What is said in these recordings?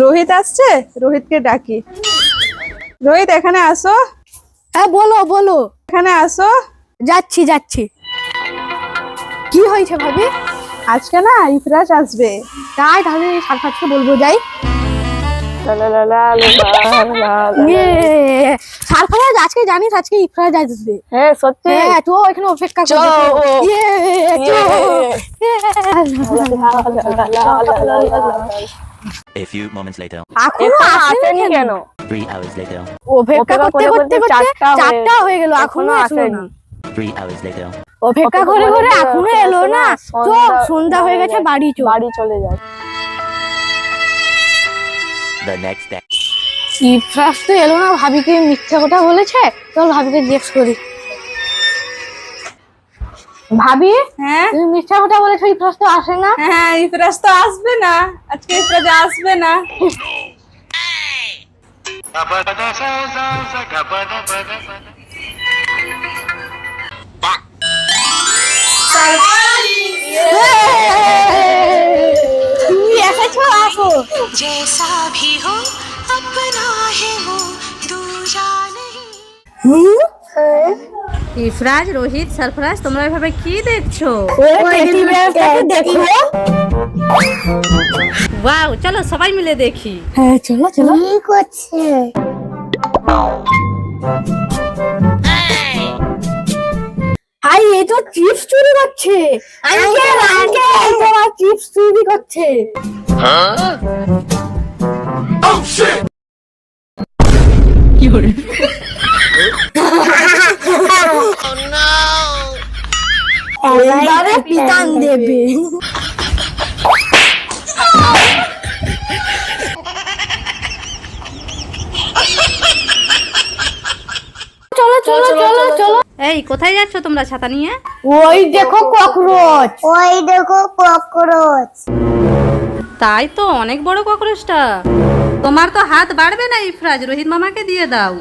রোহিত আসছে রোহিতকে ডাকি রোহিত এখানে আসো হ্যাঁ বলো বলো এখানে আসো যাচ্ছি যাচ্ছি কি হয়েছে ভাবি আজকে না ইফরাজ আসবে তাই তাহলে সারফাতকে বলব যাই ইয়ে সারফারাজ আজকে জানিস আজকে ইফরাজ আসবে হ্যাঁ সত্যি। হ্যাঁ তো এখানে অপেক্ষা। ইয়ে চো। A few moments later, এখনও আসেনি কেন? কেন? Three hours later, অপেক্ষা করতে করে করতে চারটা হয়ে- গেল এখনও এখনও আসলো না। আসেনি। three hours later, অপেক্ষা করে করে এখনও এলো না। তো সন্ধ্যা হয়ে গেছে বাড়ি চো বাড়ি চলে যায় the next day. ইফরাজ তো এলো না ভাবিকে মিথ্যা কথা বলেছে চল ভাবিকে জিজ্ঞেস করি ভাবি হ্যাঁ তুমি মিথ্যা কথা বলেছো ইফরাজ তো আসে না হ্যাঁ ইফরাজ তো আসবে না আজকে ইফরাজ আসবে না তুমি এসেছো আসো जैसा भी हो ইফরাজ রোহিত সরফরাজ তোমরা এভাবে কি দেখছো ওয়াও চলো সবাই মিলে দেখি হ্যাঁ চলো চলো কি করছে আই এ তো চিপস চুরি করছে আঙ্কেল আঙ্কেল তোরা চিপস চুরি করছে হ্যাঁ এবারে পিতান দেবে চলো চলো চলো চলো এই কোথায় যাচ্ছ তোমরা ছাতা নিয়ে? ওই দেখো ককরোচ ওই দেখো ককরোচ তাই তো অনেক বড় ককরোচটা তোমার তো হাত বাড়বে না ইফরাজ রোহিত মামাকে দিয়ে দাও।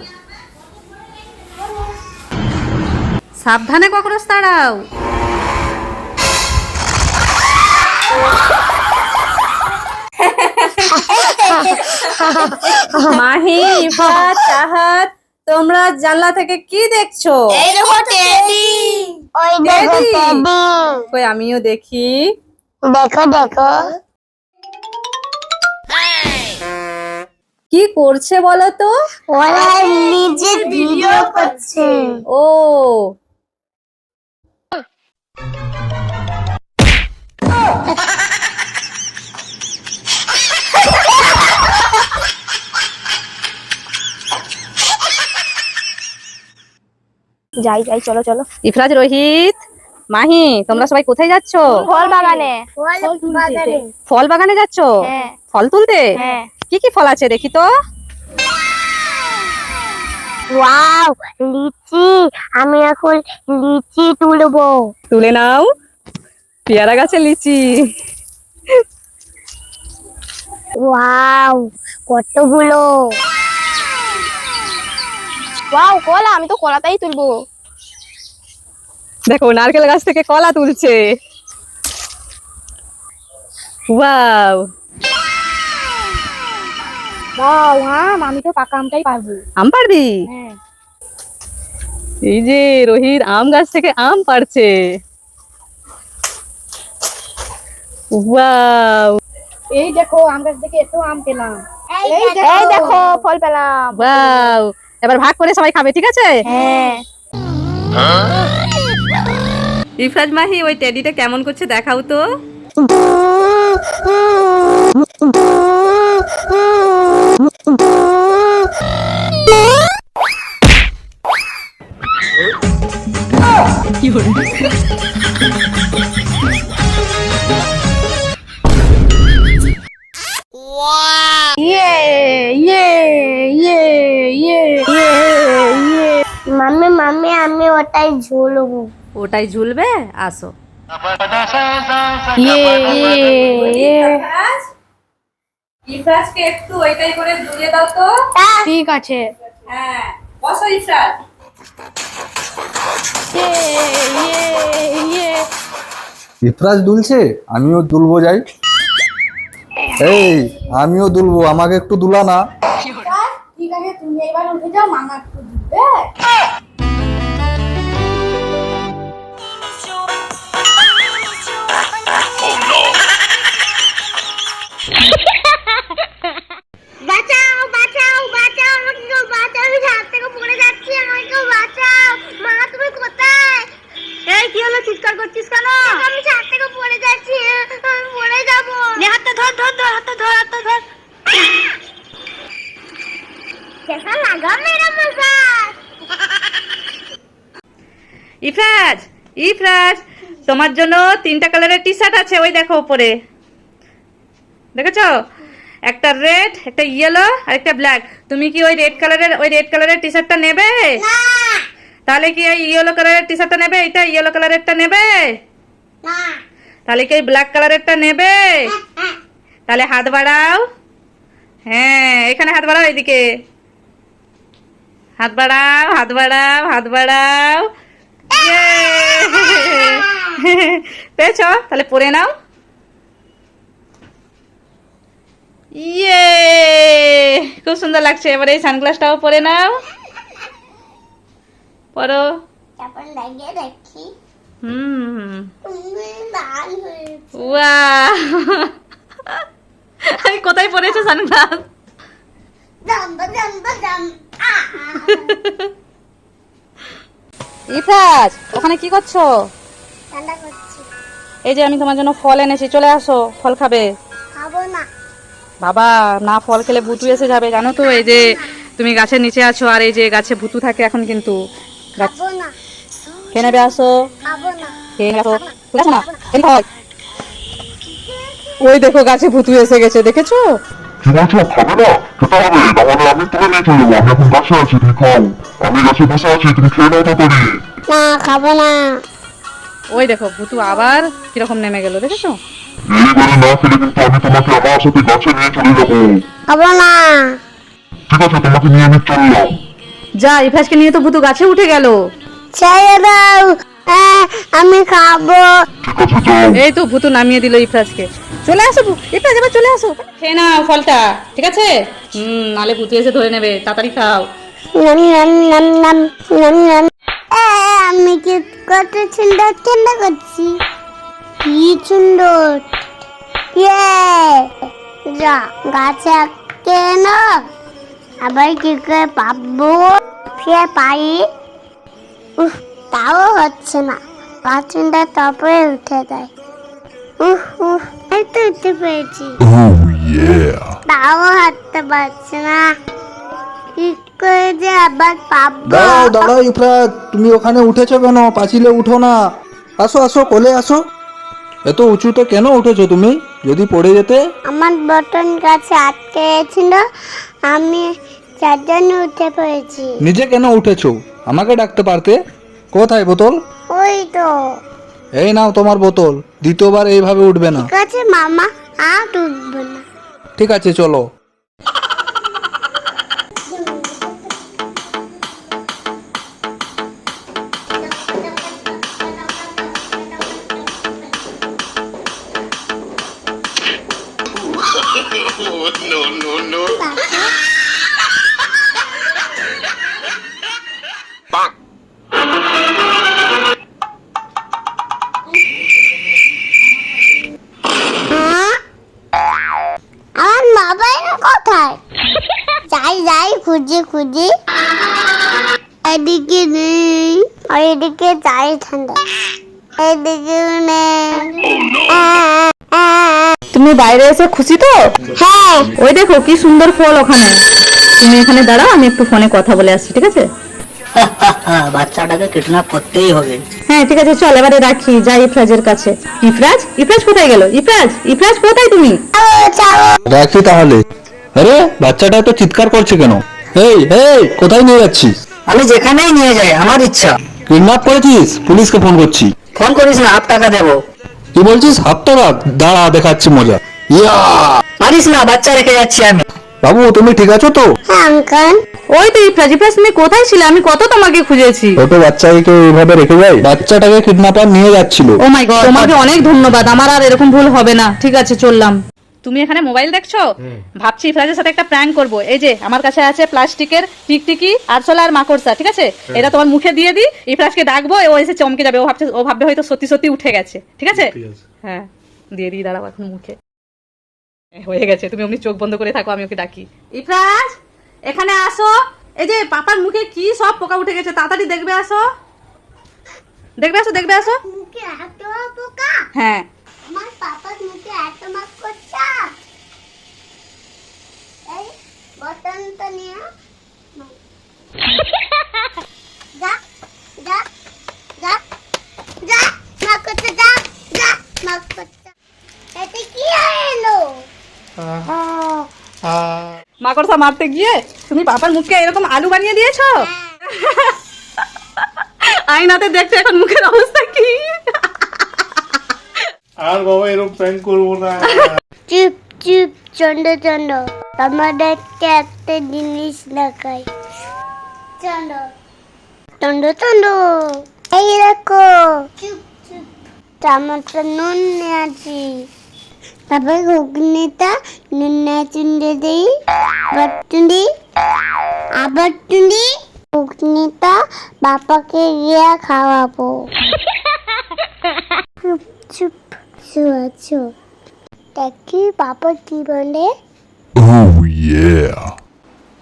সাবধানে ককরোচ তাড়াও মাহি ইফরাজ চাহাত তোমরা জানলা থেকে কি দেখছ? এই দেখো টেডি। ওই দেখো টেডি। টেডি। কই আমিও দেখি। দেখো দেখো। কি করছে বলো তো ওরা নিজে ভিডিও করছে। ও। যাই যাই চলো চলো। ইফরাজ রোহিত মাহি তোমরা সবাই কোথায় যাচ্ছ? ফল বাগানে। বাজারে ফল বাগানে যাচ্ছ? হ্যাঁ। ফল তুলতে? হ্যাঁ। কি কি ফল আছে দেখি তো? ওয়াও লিচি। আমি এখন লিচি তুলবো। তুলে নাও। পেয়ারা গাছে লিচি। ওয়াও কতগুলো? ওয়াও কলা আমি তো কলাটাই তুলবো। দেখো নারকেল গাছ থেকে কলা তুলছে। ওয়াও। বাহ আম আমি তো পাকা আমটাই পারব। আম পারবি? হ্যাঁ। এই যে রোহিত আম গাছ থেকে আম পাড়ছে ওয়াও। এই দেখো আম গাছ থেকে এত আম পেলাম। এই দেখো ফল পেলাম। ওয়াও। এবার ভাগ করে সবাই খাবে ঠিক আছে? হ্যাঁ। ইফরাজ মাহি ওই টেডিটা কেমন করছে দেখাও তো। ওটাই ঝুলবে আসো। ইয়ে ইয়ে ইফরাজকে একটু ওইটাই করে জুড়িয়ে দাও তো। ঠিক আছে। হ্যাঁ বসো ইফরাজ ইয়ে ইয়ে ইয়ে। ইফরাজ দুলছে? আমিও দুলবো যাই। এই আমিও দুলবো আমাকে একটু দুলা না ঠিক আছে তুমি এবার উঠে যাও মামা একটু দিবে বাঁচাও। মা তুমি কোথায়? এই কি হলো? চিৎকার করছিস কেন? আমি ছাদ থেকে পড়ে যাচ্ছি। আমি পড়ে হাতটা ধর ধর ধর হাতটা ধর হাতটা ধর। লাগা মেরা তোমার জন্য তিনটা কালারের টি শার্ট আছে ওই দেখো উপরে দেখেছ? একটা রেড একটা ইয়েলো আর একটা ব্ল্যাক তুমি কি ওই রেড কালারের ওই রেড কালারের টি শার্টটা নেবে তাহলে কি ওই ইয়েলো কালারের টি শার্টটা নেবে? এটা ইয়েলো কালারেরটা নেবে? না। তাহলে কি ওই ব্ল্যাক কালারেরটা নেবে? তাহলে হাত বাড়াও। হ্যাঁ এখানে হাত বাড়াও এদিকে। হাত বাড়াও হাত বাড়াও হাত বাড়াও! পেয়েছ? তাহলে পরে নাও। ইয়ে খুব সুন্দর লাগছে। এবারে এই সানগ্লাসটাও পরে নাও। করো ওয়া আমি কোথায় পড়েছো সানগ্লাস? ওখানে কি করছ? এই যে আমি তোমার জন্য ফল এনেছি চলে আসো ফল খাবে। বাবা না ফল খেলে ভুতু এসে যাবে জানো তো এই যে তুমি গাছের নিচে আছো আর এই যে গাছে ভুতু থাকে এখন কিন্তু। খেয়ে নেবে আসো। খেয়ে আসো। না? ওই দেখো গাছে ভুতু এসে গেছে দেখেছ? কি খাবে না? খেতে হবে নাহলে আমি তুলে নিয়ে চলে যাব আমি এখন গাছে আছি তুমি খাও। আমি গাছে বসে আছি তুমি খেয়ে নাও তাড়াতাড়ি। না খাব না। ওই দেখো ভুতু আবার কীরকম নেমে গেল দেখেছ? এইবারে না খেলে কিন্তু আমি তোমাকে আমার সাথে গাছে নিয়ে চলে যাব। খাব না। ঠিক আছে তোমাকে নিয়ে আমি চললাম। যা ইফরাজকে নিয়ে তো ভুতু গাছে উঠে গেল। ছেড়ে দাও। আমি খাব। এই তো ভুতু নামিয়ে দিল ইফরাজকে চলে আসো ইফরাজ এবার চলে আসো। খেয়ে নাও ফলটা ঠিক আছে? হুম নালে ভুতু এসে ধরে নেবে তাড়াতাড়ি খাও। নাম নাম নাম নাম নাম নাম। আমি কি কত সুন্দর কেন্দ্র করছি? কি সুন্দর। ইয়ে যা গাছে কেন আবার কি করে পাবো? ফিরে পাই। উফ তাও হচ্ছে না। গাছটা তারপরে উঠে যায়। উফ উফ এই তো উঠতে পেরেছি তাও হাঁটতে পারছে না। কি করে যে আবার পাবো। দাঁড়াও দাঁড়াও তুমি ওখানে উঠেছো কেন? পাঁচিলে উঠো না। আসো আসো কোলে আসো। এত উঁচুতে কেন উঠেছো তুমি? যদি পড়ে যেতে। আমার বটন গাছে আটকে গেছিল। আমি যার জন্য উঠে পড়েছি। নিজে কেন উঠেছো? আমাকে ডাকতে পারতে? কোথায় বোতল? ওই তো। এই নাও তোমার বোতল। দ্বিতীয়বার এইভাবে উঠবে না। ঠিক আছে মামা আর উঠবো না। ঠিক আছে চলো। খুঁজি খুঁজি এদিকে নেই আর এদিকে যাই ঠান্ডা। এদিকে নেই। তুমি বাইরে এসে খুশি তো? হ্যাঁ। ওই দেখো কি সুন্দর ফল ওখানে। তুমি এখানে দাঁড়াও আমি একটু ফোনে কথা বলে আসছি ঠিক আছে? বাচ্চাটাকে কিডন্যাপ করতেই হবে। হ্যাঁ ঠিক আছে চল এবারে রাখি যাই ইফরাজের কাছে। ইফরাজ ইফরাজ কোথায় গেল? ইফরাজ ইফরাজ কোথায় তুমি? রাখি তাহলে। আরে বাচ্চাটা তো চিৎকার করছে কেন? এই এই কোথায় নিয়ে যাচ্ছিস? আমি যেখানেই নিয়ে যাই আমার ইচ্ছা। কিডন্যাপ করেছিস? পুলিশকে ফোন করছি। ফোন করিস না হাফ টাকা দেবো। কি বলছিস? হাফ টাকা? দাঁড়া দেখাচ্ছি মজা। ইয়া! মারিস না বাচ্চা রেখে যাচ্ছি আমি। বাবু তুমি ঠিক আছো তো? হ্যাঁ আঙ্কাল ওই তো ইফরাজ ইফরাজ তুমি কোথায় ছিলে? আমি কত তোমাকে খুঁজেছি। ছোট বাচ্চাকে এইভাবে রেখে যায়? বাচ্চাটাকে কিডন্যাপার নিয়ে যাচ্ছিল। ও মাই গড তোমাকে অনেক ধন্যবাদ। আমার আর এরকম ভুল হবে না। ঠিক আছে চললাম। তুমি এখানে মোবাইল দেখছ? ভাবছি ইফরাজের সাথে একটা প্র্যাঙ্ক করব। এই যে আমার কাছে আছে প্লাস্টিকের টিকটিকি আরশোলা আর মাকড়সা ঠিক আছে? এটা তোমার মুখে দিয়ে দিই ইফরাজকে ডাকবো ও এসে চমকে যাবে। ও ভাবছে ও ভাববে হয়তো সত্যি সত্যি উঠে গেছে ঠিক আছে? হ্যাঁ দিয়ে দিই দাঁড়াও এখন মুখে। হয়ে গেছে তুমি অমনি চোখ বন্ধ করে থাকো আমি ওকে ডাকি। ইফরাজ এখানে আসো। এই যে পাপার মুখে কি সব পোকা উঠে গেছে তাড়াতাড়ি দেখবে আসো। দেখবে আসো দেখবে আসো। মুখে এত পোকা? হ্যাঁ। মাকড়সা মারতে গিয়ে তুমি পাপার মুখকে এরকম আলু বানিয়ে দিয়েছ? আয়নাতে দেখছ এখন মুখের অবস্থা কি? আর বাবা এরকম প্র্যাঙ্ক করব না। চুপ চুপ চন্ড চন্ড। তোমাদেরকে একটা জিনিস দেখাই। চন্ড চন্ড চন্ড। এই দেখো। চুপ চুপ। চামচটা নুন নিয়েছি। তারপরে ঘুগনিটা নুন নিয়ে চুন্ডে দিই। আবার চুন্ডি আবার চুন্ডি। ঘুগনিটা বাপাকে গিয়ে খাওয়াবো। চুপ চুপ। শুয়া চুপ দেখি পাপা কি বলে?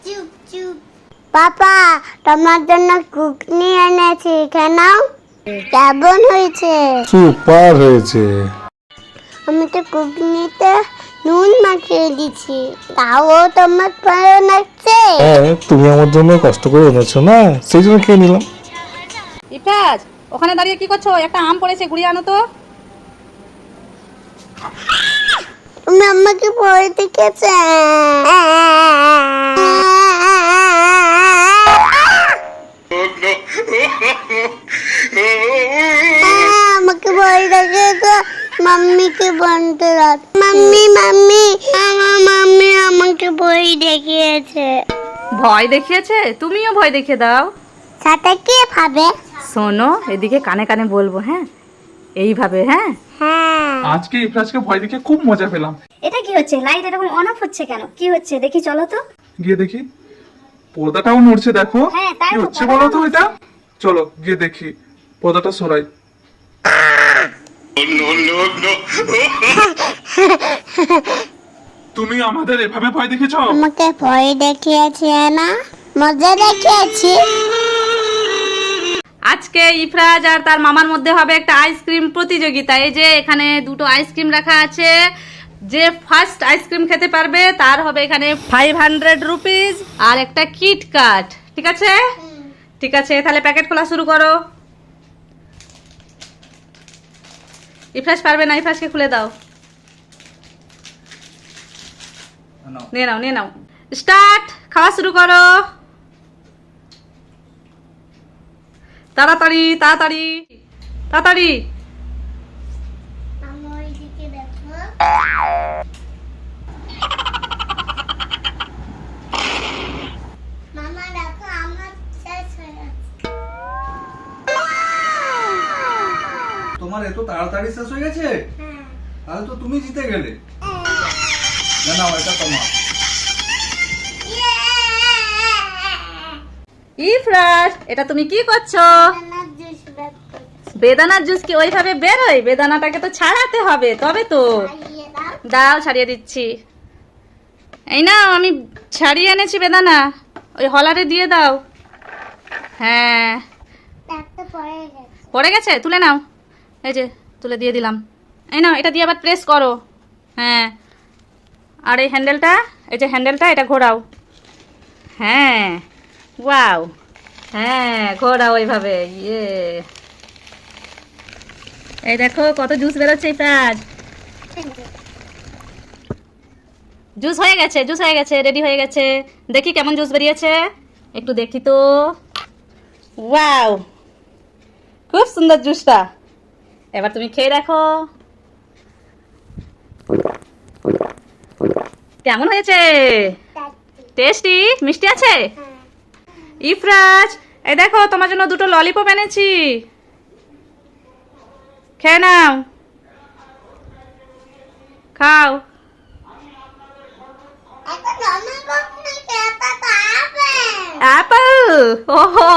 চুপ চুপ। পাপা তোমার জন্য ঘুগনি এনেছি কেন? কেমন হয়েছে? সুপার হয়েছে। আমি তো ঘুগনিতে নুন মাখিয়ে দিছি তাও তোমার ভালো লাগছে হ্যাঁ তুমি আমার জন্য কষ্ট করে এনেছো না? সেই জন্য খেয়ে নিলাম। ইফরাজ ওখানে দাঁড়িয়ে কি করছ? একটা আম পড়েছে গুড়িয়ে আনো তো। আমাকে ভয় দেখেছে? আমাকে ভয় দেখেছে মাম্মিকে বলতে রাখ মাম্মি মাম্মি আমার মাম্মি আমাকে ভয় দেখিয়েছে। ভয় দেখিয়েছে? তুমিও ভয় দেখিয়ে দাও। সাথে কে ভাবে? শোনো এদিকে কানে কানে বলব হ্যাঁ? এইভাবে হ্যাঁ? হ্যাঁ। আজকে ইফরাজকে ভয় দেখে খুব মজা পেলাম। এটা কি হচ্ছে? লাইট এরকম অন অফ হচ্ছে কেন? কি হচ্ছে? দেখি চলো তো। গিয়ে দেখি। পর্দাটাও নড়ছে দেখো। হ্যাঁ, তাই কি হচ্ছে বলো তো এটা? চলো গিয়ে দেখি। পর্দাটা সরাই। তুমি আমাদের এভাবে ভয় দেখেছ আমাকে ভয় দেখিয়েছে না? মজা দেখিয়েছি। আজকে ইফরাজ আর তার মামার মধ্যে হবে একটা আইসক্রিম প্রতিযোগিতা। এই যে এখানে দুটো আইসক্রিম রাখা আছে। যে ফার্স্ট আইসক্রিম খেতে পারবে তার হবে এখানে ফাইভ হান্ড্রেড রুপিস আর একটা কিটকাট ঠিক আছে? ঠিক আছে তাহলে প্যাকেট খোলা শুরু করো। ইফরাজ পারবে না? ইফরাজকে খুলে দাও। নিয়ে নাও নিয়ে নাও। স্টার্ট খাওয়া শুরু করো। তাড়াতাড়ি তাড়াতাড়ি। তাড়াতাড়ি। হয়ে তোমার এত তাড়াতাড়ি শেষ হয়ে গেছে? হ্যাঁ। তাহলে তো তুমি জিতে গেলে। না না এটা তোমার। ইফরাজ এটা তুমি কি করছ? বেদানার জুস কি ওইভাবে বেরোয়? বেদানাটাকে তো ছাড়াতে হবে তবে তো। দাও। ছাড়িয়ে দিচ্ছি। এই না আমি ছাড়িয়ে এনেছি বেদানা। ওই হলারে দিয়ে দাও। হ্যাঁ। পড়ে গেছে? তুলে নাও। এই যে তুলে দিয়ে দিলাম। এই নাও এটা দিয়ে আবার প্রেস করো। হ্যাঁ। আর এই হ্যান্ডেলটা এই যে হ্যান্ডেলটা এটা ঘোরাও। হ্যাঁ। ওয়াও হ্যাঁ ঘোরাও ওইভাবে ইয়ে। এই দেখো কত জুস বেরোচ্ছে ইফরাজ জুস হয়ে গেছে জুস হয়ে গেছে রেডি হয়ে গেছে। দেখি কেমন জুস বেরিয়েছে। একটু দেখি তো। ওয়াও খুব সুন্দর জুসটা এবার তুমি খেয়ে দেখো। কেমন হয়েছে? টেস্টি মিষ্টি আছে? ইফরাজ এই দেখো, তোমার জন্য দুটো ললিপপ এনেছি। খেয়ে নাও। খাও। অ্যাপেল? ওহো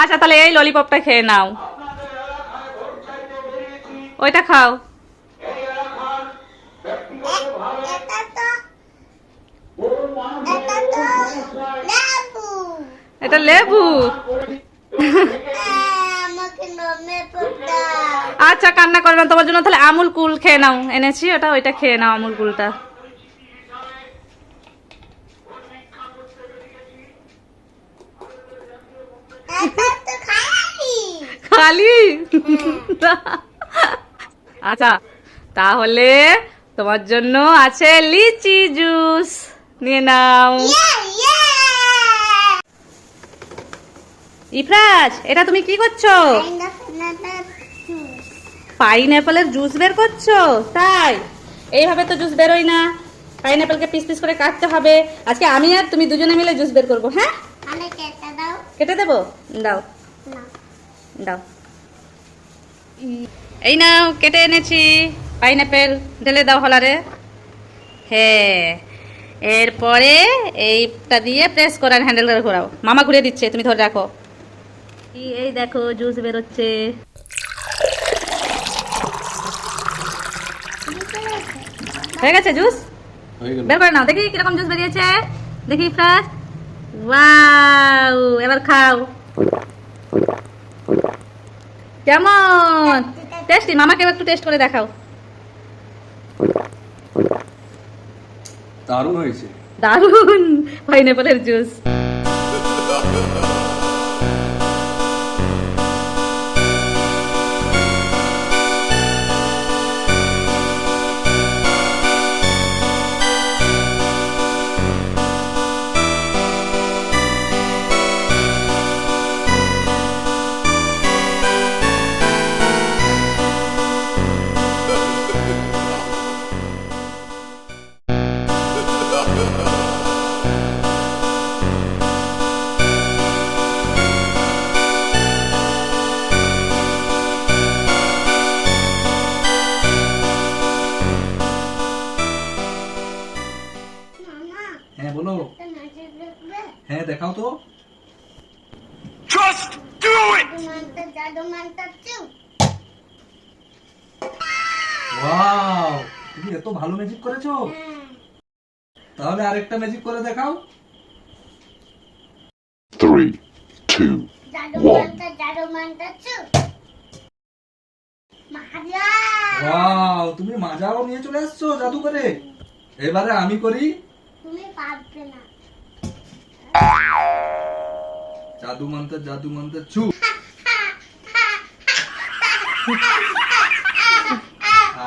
আচ্ছা তাহলে এই ললিপপটা খেয়ে নাও। ওইটা খাও। এটা তো এটা তো এটা লেবু। আচ্ছা কান্না করবে না, তোমার জন্য তাহলে আমুল কুল খেয়ে নাও। এনেছি ওটা ওইটা খেয়ে নাও আমুল কুলটা। খালি? আচ্ছা তাহলে তোমার জন্য আছে লিচি জুস। নিয়ে নাও। ইফরাজ, এটা তুমি কি করছ? পাইন অ্যাপেলের জুস বের করছ? তাই? এইভাবে তো জুস বেরোয় না। পাইন অ্যাপেলকে পিস পিস করে কাটতে হবে। আজকে আমি আর তুমি দুজনে মিলে জুস বের করব হ্যাঁ? কেটে দেবো? দাও। দাও। এই নাও, কেটে এনেছি। পাইনাপেল ঢেলে দাও হলারে। হ্যাঁ। এরপরে এইটা দিয়ে প্রেস করার হ্যান্ডেল করে ঘোরাও। মামা ঘুরে দিচ্ছে, তুমি ধরে রাখো। এই- দেখো জুস বেরোচ্ছে। হয়ে গেছে জুস বের করে নাও দেখি কীরকম জুস বেরিয়েছে। দেখি ফ্রাস ওয়াও এবার খাও। কেমন? টেস্টি মামাকে একটু টেস্ট করে দেখাও। দারুণ হয়েছে। দারুণ পাইনাপেলের জুস আরেকটা ম্যাজিক করে দেখাও মহাজা ওয়াও তুমি মাজাও নিয়ে চলে আসছো জাদু করে এবারে আমি করি তুমি পারবে না জাদু মন্ত্র জাদু মন্ত্র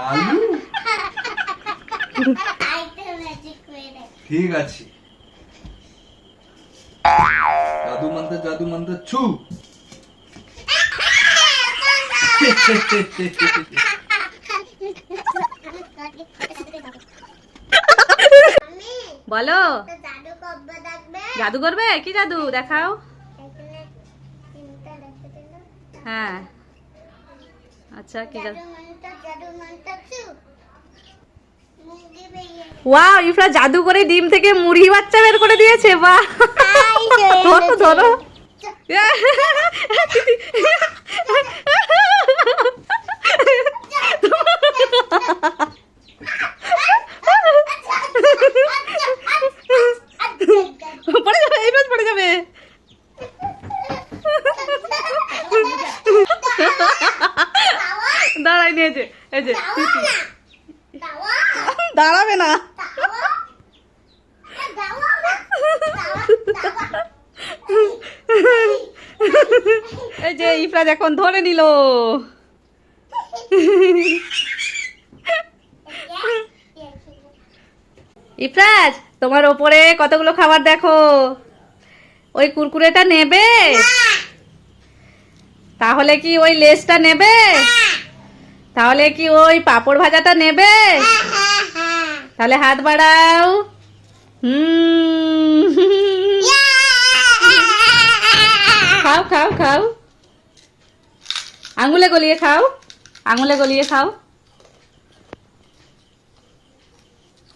আলু আইতে ম্যাজিক করে দেখ ঠিক আছে। জাদু মন্ত্র জাদু মন্ত্র ছু। বলো। জাদু করবে? কি জাদু? দেখাও। হ্যাঁ। আচ্ছা কি জাদু জাদু মানতে জাদু মানতে চু মুরগি বেরিয়ে ওয়াও ইফরা জাদু করে ডিম থেকে মুরগি বাচ্চা বের করে দিয়েছে বাহ। ধরো ধরো। পড়ে যাবে এই পড়ে যাবে। দাঁড়াই নিয়েছে এই যে দাঁড়াবে না। এই যে ইফরাজ এখন ধরে নিল। ইফরাজ তোমার ওপরে কতগুলো খাবার দেখো? ওই কুরকুরেটা নেবে? তাহলে কি ওই লেসটা নেবে? তাহলে কি ওই পাপড় ভাজাটা নেবে? তাহলে হাত বাড়াও। খাও খাও খাও। আঙুলে গলিয়ে খাও। আঙুলে গলিয়ে খাও।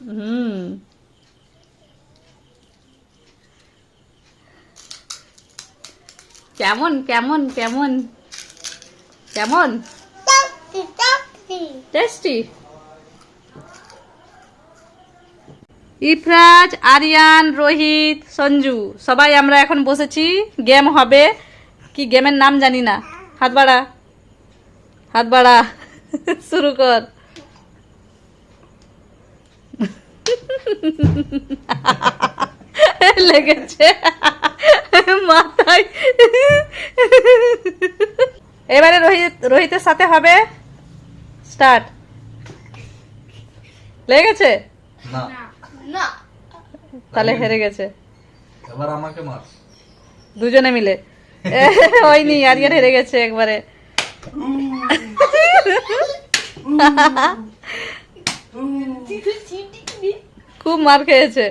হুম। কেমন কেমন কেমন? কেমন? টেস্টি ইফরাজ, আরিয়ান, রোহিত, সঞ্জু, সবাই আমরা এখন বসেছি। গেম হবে। কি গেমের নাম জানি না। হাত বাড়া। হাত বাড়া। শুরু কর। লেগেছে। মাথায়। এবারে রোহিত, রোহিতের সাথে হবে। স্টার্ট। লেগেছে না। তাহলে হেরে গেছে। এবার আমাকে মার। দুজনে মিলে। হয়নি আরিয়ান হেরে গেছে একবারে। খুব মার খেয়েছে।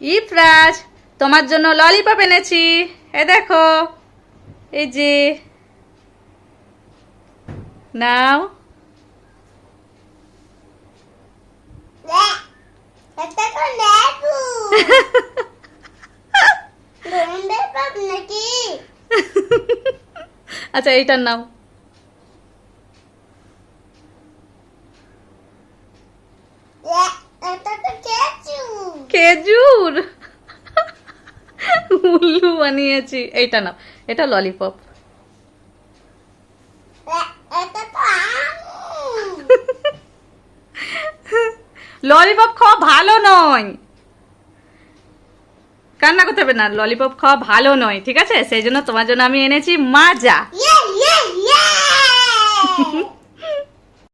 ইফরাজ তোমার জন্য ললিপপ এনেছি। এ দেখো এই যে। নাও নাকি আচ্ছা এইটার নাও। খেজুর! উল্লু বানিয়েছি। এইটা নাও। এটা ললিপপ এটা তো আম ললিপপ খাওয়া ভালো নয়। কান্না করতে হবে না, ললিপপ খাওয়া ভালো নয়, ঠিক আছে? সেই জন্য তোমার জন্য আমি এনেছি মাজা।